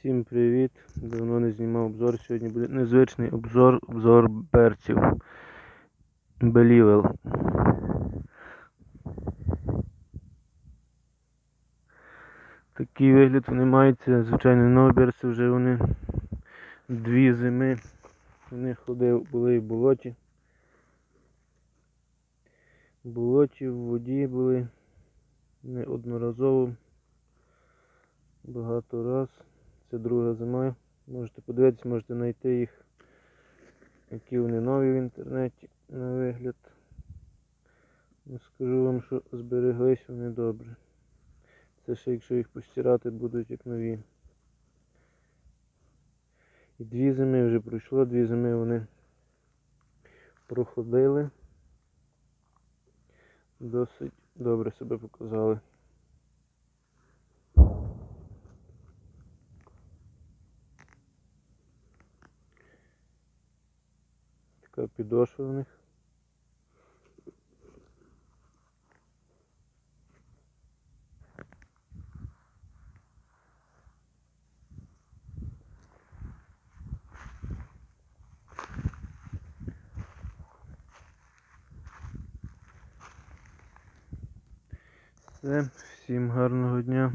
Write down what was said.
Всім привіт! Давно не знімав обзор. Сьогодні буде незвичний обзор, обзор берців. Белівел. Такий вигляд вони мають. Звичайно нові берці, вже вони дві зими. Вони ходив, були в болоті. В болоті, в воді були неодноразово. Багато раз. Це друга зима. Можете подивитися, можете знайти їх, які вони нові в інтернеті на вигляд. Скажу вам, що збереглись вони добре. Це ще якщо їх постирати будуть як нові. І дві зими вже пройшло, дві зими вони проходили. Досить добре себе показали. Така підошва в них. Все, всім гарного дня.